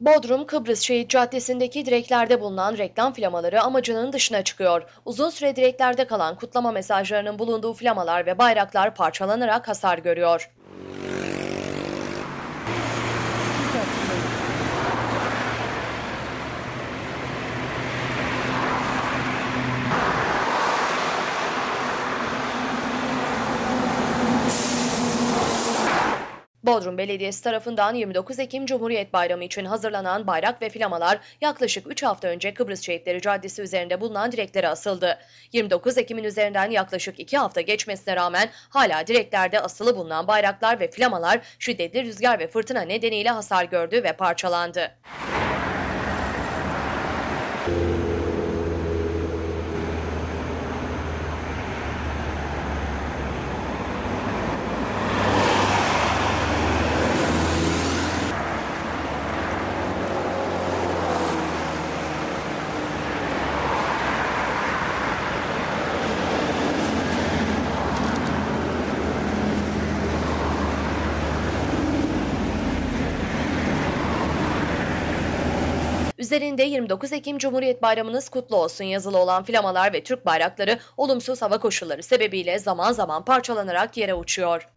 Bodrum Kıbrıs Şehit Caddesi'ndeki direklerde bulunan reklam flamaları amacının dışına çıkıyor. Uzun süre direklerde kalan kutlama mesajlarının bulunduğu flamalar ve bayraklar parçalanarak hasar görüyor. Bodrum Belediyesi tarafından 29 Ekim Cumhuriyet Bayramı için hazırlanan bayrak ve flamalar yaklaşık 3 hafta önce Kıbrıs Şehitleri Caddesi üzerinde bulunan direklere asıldı. 29 Ekim'in üzerinden yaklaşık 2 hafta geçmesine rağmen hala direklerde asılı bulunan bayraklar ve flamalar şiddetli rüzgar ve fırtına nedeniyle hasar gördü ve parçalandı. Üzerinde 29 Ekim Cumhuriyet Bayramınız kutlu olsun yazılı olan flamalar ve Türk bayrakları olumsuz hava koşulları sebebiyle zaman zaman parçalanarak yere uçuyor.